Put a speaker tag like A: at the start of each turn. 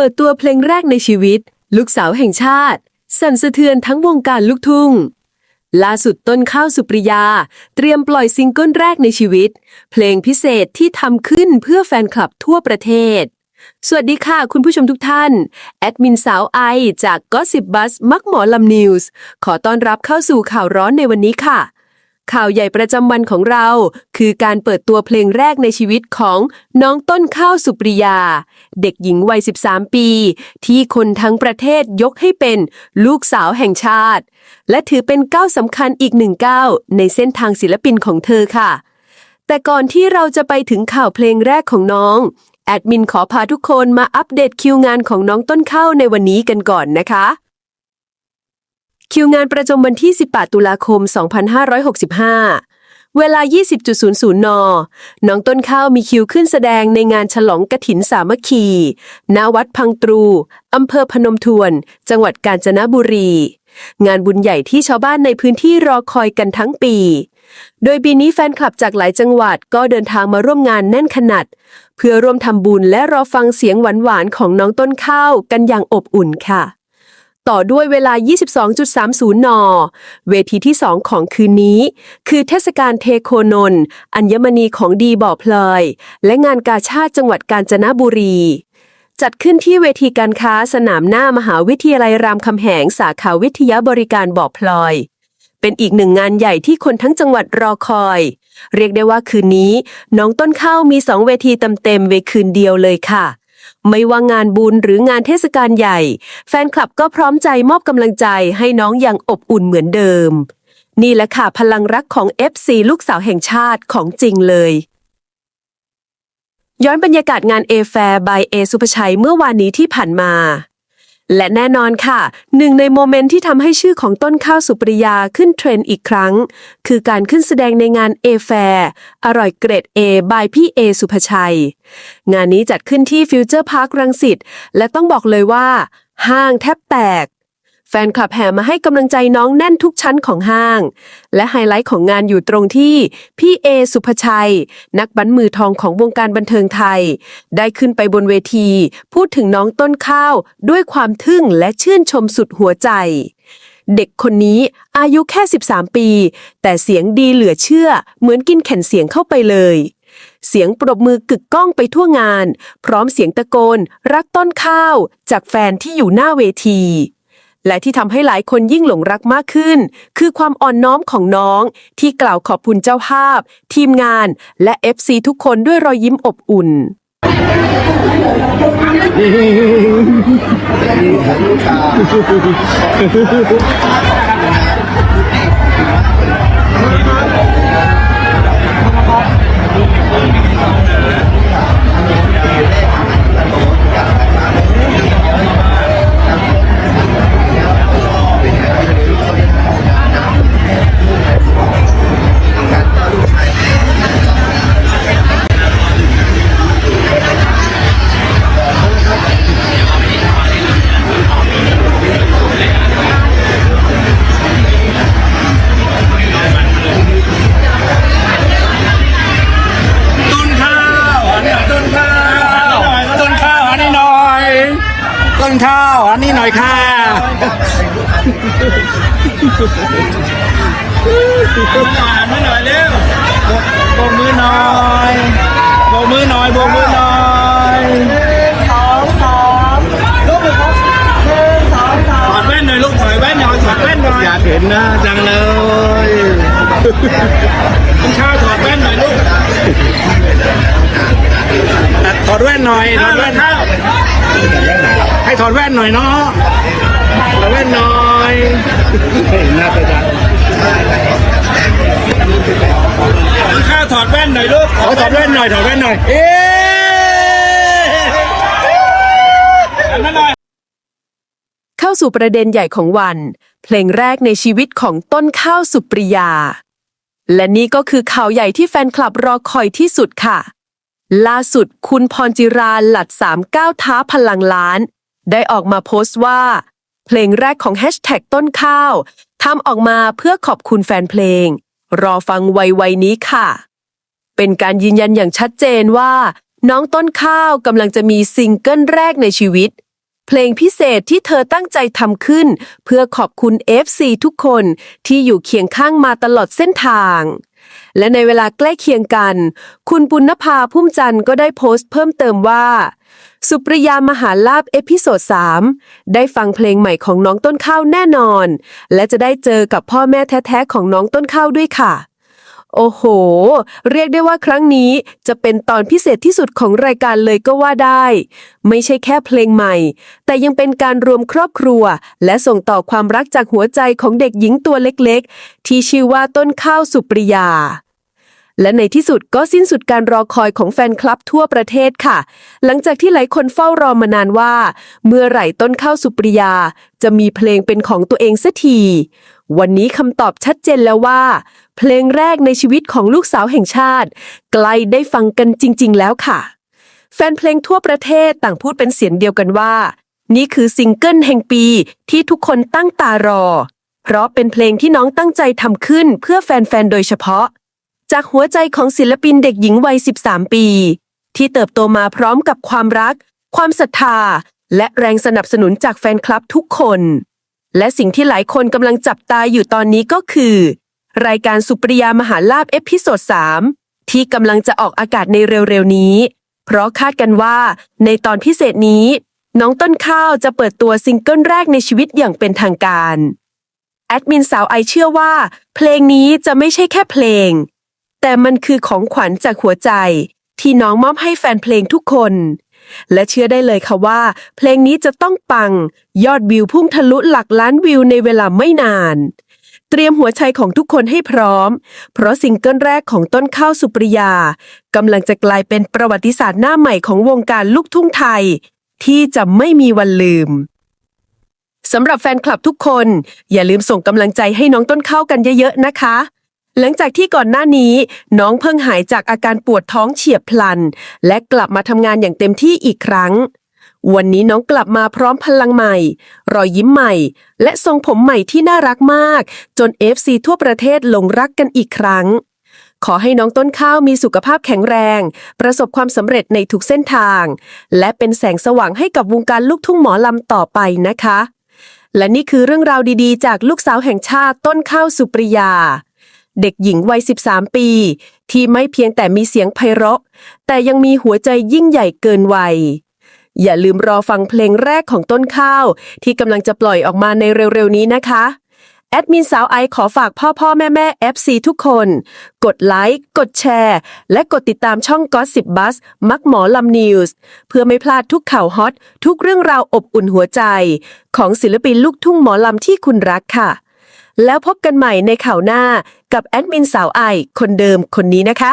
A: เปิดตัวเพลงแรกในชีวิต ลูกสาวแห่งชาติ สั่นสะเทือนทั้งวงการลูกทุ่ง ล่าสุดต้นข้าวสุปริยา เตรียมปล่อยซิงเกิลแรกในชีวิต เพลงพิเศษที่ทำขึ้นเพื่อแฟนคลับทั่วประเทศ สวัสดีค่ะคุณผู้ชมทุกท่าน แอดมินสาวไอจากก็สิบบัสมักหมอลำนิวส์ขอต้อนรับเข้าสู่ข่าวร้อนในวันนี้ค่ะ ข่าวใหญ่ประจำวันของเรา คือการเปิดตัวเพลงแรกในชีวิตของน้องต้นข้าวสุปริยา เด็กหญิงวัย 13 ปี ที่คนทั้งประเทศยกให้เป็นลูกสาวแห่งชาติ และถือเป็นก้าวสำคัญอีกหนึ่งก้าวในเส้นทางศิลปินของเธอค่ะ แต่ก่อนที่เราจะไปถึงข่าวเพลงแรกของน้อง แอดมินขอพาทุกคนมาอัปเดตคิวงานของน้องต้นข้าวในวันนี้กันก่อนนะคะ คิวงานประจำวันที่ 18 ตุลาคม 2565 เวลา 20.00 น น้องต้นข้าวมีคิวขึ้นแสดงในงานฉลองกฐินสามัคคีณวัดพังตรู อำเภอพนมทวน จังหวัดกาญจนบุรี งานบุญใหญ่ที่ชาวบ้านในพื้นที่รอคอยกันทั้งปี โดยปีนี้แฟนคลับจากหลายจังหวัดก็เดินทางมาร่วมงานแน่นขนาด เพื่อร่วมทำบุญและรอฟังเสียงหวานๆของน้องต้นข้าวกันอย่างอบอุ่นค่ะ ต่อด้วยเวลา 22.30 น เวทีที่ 2 ของคืนนี้ คือเทศกาลเทโคนน์อัญมณีของดีบ่อพลอย และงานกาชาติจังหวัดกาญจนบุรี จัดขึ้นที่เวทีการค้าสนามหน้ามหาวิทยาลัยรามคำแหงสาขาวิทยาบริการบ่อพลอย เป็นอีกหนึ่งงานใหญ่ที่คนทั้งจังหวัดรอคอย เรียกได้ว่าคืนนี้ น้องต้นข้าวมีสองเวทีเต็มๆเวคืนเดียวเลยค่ะ ไม่ว่างานบุญหรืองานเทศกาลใหญ่ แฟนคลับก็พร้อมใจมอบกำลังใจให้น้องอย่างอบอุ่นเหมือนเดิม นี่แหละค่ะพลังรักของ FC ลูกสาวแห่งชาติของจริงเลยย้อนบรรยากาศงาน A Fair by A สุภชัยเมื่อวานนี้ที่ผ่านมา และแน่นอนค่ะ หนึ่งในโมเมนต์ที่ทำให้ชื่อของต้นข้าวสุปริยาขึ้นเทรนด์อีกครั้ง คือการขึ้นแสดงในงาน A Fair อร่อยเกรด A by พี่เอสุภชัย งานนี้จัดขึ้นที่ฟิวเจอร์พาร์ครังสิตและต้องบอกเลยว่า ห้างแทบแตก แฟนคลับแห่มาให้กำลังใจน้องแน่นทุกชั้นของห้าง และไฮไลท์ของงานอยู่ตรงที่ พี่เอสุภชัย นักบันมือทองของวงการบันเทิงไทย ได้ขึ้นไปบนเวที พูดถึงน้องต้นข้าว ด้วยความทึ่งและชื่นชมสุดหัวใจ เด็กคนนี้อายุแค่ 13 ปี แต่เสียงดีเหลือเชื่อ เหมือนกินแข่นเสียงเข้าไปเลยเสียงปรบมือกึกก้องไปทั่วงาน พร้อมเสียงตะโกน รักต้นข้าว จากแฟนที่อยู่หน้าเวที และที่ทำให้หลายคนยิ่งหลงรักมากขึ้น คือความอ่อนน้อมของน้อง ที่กล่าวขอบคุณเจ้าภาพ ทีมงาน และ FC ทุกคนด้วยรอยยิ้มอบอุ่น
B: ต้ อันนี้หน่อยค่ะอันนี้หน่อยเร็วโบกมือหน่อยโบกมือหน่อยโบกมือหน่อยสองสองลูกครับหนึ่งสองสองถอดแว่นหน่อยลูกถอดแว่นหน่อยถอดแว่นหน่อยอยากเห็นนะจังเลยต้นข้าวถอดแว่นหน่อยลูกถอดแว่นหน่อยถอดแว่น ให้ถอดแว่นหน่อยเนาะถอดแว่นหน่อยเห็นหน้าตาจังข้าวถอดแว่นหน่อยลูกขอถอดแว่นหน่อยถอดแว่นหน่อย เอ๊อันนั้นหน่อย
A: เข้าสู่ประเด็นใหญ่ของวัน เพลงแรกในชีวิตของต้นข้าวสุปริยา และนี่ก็คือข่าวใหญ่ที่แฟนคลับรอคอยที่สุดค่ะล่าสุดคุณพรจิราหลัดสามก้าวท้าพลังล้าน ได้ออกมาโพสต์ว่า เพลงแรกของแฮชแท็กต้นข้าวทำออกมาเพื่อขอบคุณแฟนเพลง รอฟังไวๆนี้ค่ะ เป็นการยืนยันอย่างชัดเจนว่า น้องต้นข้าวกำลังจะมีซิงเกิลแรกในชีวิต เพลงพิเศษที่เธอตั้งใจทำขึ้น เพื่อขอบคุณ FC ทุกคนที่อยู่เคียงข้างมาตลอดเส้นทาง และในเวลาใกล้เคียงกัน คุณปุณภาพุ่มจันทร์ก็ได้โพสต์เพิ่มเติมว่า สุปริยามหาลาบเอพิโซด3ได้ฟังเพลงใหม่ของน้องต้นข้าวแน่นอน และจะได้เจอกับพ่อแม่แท้ๆของน้องต้นข้าวด้วยค่ะ โอ้โห เรียกได้ว่าครั้งนี้จะเป็นตอนพิเศษที่สุดของรายการเลยก็ว่าได้ ไม่ใช่แค่เพลงใหม่ แต่ยังเป็นการรวมครอบครัว และส่งต่อความรักจากหัวใจของเด็กหญิงตัวเล็กๆ ที่ชื่อว่าต้นข้าวสุปริยา และในที่สุดก็สิ้นสุดการรอคอยของแฟนคลับทั่วประเทศค่ะ หลังจากที่หลายคนเฝ้ารอมานานว่า เมื่อไหร่ต้นข้าวสุปริยา จะมีเพลงเป็นของตัวเองสักที วันนี้คำตอบชัดเจนแล้วว่า เพลงแรกในชีวิตของลูกสาวแห่งชาติ ใกล้ได้ฟังกันจริง ๆ แล้วค่ะ แฟนเพลงทั่วประเทศต่างพูดเป็นเสียงเดียวกันว่า นี่คือซิงเกิลแห่งปีที่ทุกคนตั้งตารอ เพราะเป็นเพลงที่น้องตั้งใจทำขึ้นเพื่อแฟน ๆ โดยเฉพาะ จากหัวใจของศิลปินเด็กหญิงวัย 13 ปี ที่เติบโตมาพร้อมกับความรัก ความศรัทธา และแรงสนับสนุนจากแฟนคลับทุกคน และสิ่งที่หลายคนกำลังจับตาอยู่ตอนนี้ก็คือ รายการสุปริยามหาลาบเอพิโซด3ที่กำลังจะออกอากาศในเร็วๆนี้ เพราะคาดกันว่าในตอนพิเศษนี้ น้องต้นข้าวจะเปิดตัวซิงเกิลแรกในชีวิตอย่างเป็นทางการแอดมินสาวไอเชื่อว่า เพลงนี้จะไม่ใช่แค่เพลง แต่มันคือของขวัญจากหัวใจ ที่น้องมอบให้แฟนเพลงทุกคน และเชื่อได้เลยค่ะว่า เพลงนี้จะต้องปัง ยอดวิวพุ่งทะลุหลักล้านวิวในเวลาไม่นาน เตรียมหัวใจของทุกคนให้พร้อม เพราะซิงเกิลแรกของต้นข้าวสุปริยากำลังจะกลายเป็นประวัติศาสตร์หน้าใหม่ของวงการลูกทุ่งไทย ที่จะไม่มีวันลืมสำหรับแฟนคลับทุกคน อย่าลืมส่งกำลังใจให้น้องต้นข้าวกันเยอะๆนะคะ หลังจากที่ก่อนหน้านี้ น้องเพิ่งหายจากอาการปวดท้องเฉียบพลัน และกลับมาทำงานอย่างเต็มที่อีกครั้ง วันนี้น้องกลับมาพร้อมพลังใหม่ รอยยิ้มใหม่ และทรงผมใหม่ที่น่ารักมาก จน FC ทั่วประเทศหลงรักกันอีกครั้ง ขอให้น้องต้นข้าวมีสุขภาพแข็งแรง ประสบความสำเร็จในทุกเส้นทาง และเป็นแสงสว่างให้กับวงการลูกทุ่งหมอลำต่อไปนะคะ และนี่คือเรื่องราวดีๆ จากลูกสาวแห่งชาติต้นข้าวสุปริยา เด็กหญิงวัย 13 ปี ที่ไม่เพียงแต่มีเสียงไพเราะ แต่ยังมีหัวใจยิ่งใหญ่เกินวัย อย่าลืมรอฟังเพลงแรกของต้นข้าว ที่กำลังจะปล่อยออกมาในเร็วๆนี้นะคะแอดมินสาวไอขอฝากพ่อพ่อแม่แม่ FC ทุกคน กดไลค์ กดแชร์ และกดติดตามช่อง Gossip Bus มักหมอลำนิวส์เพื่อไม่พลาดทุกข่าวฮอต ทุกเรื่องราวอบอุ่นหัวใจ ของศิลปินลูกทุ่งหมอลำที่คุณรักค่ะ แล้วพบกันใหม่ในข่าวหน้ากับแอดมินสาวไอคนเดิมคนนี้นะคะ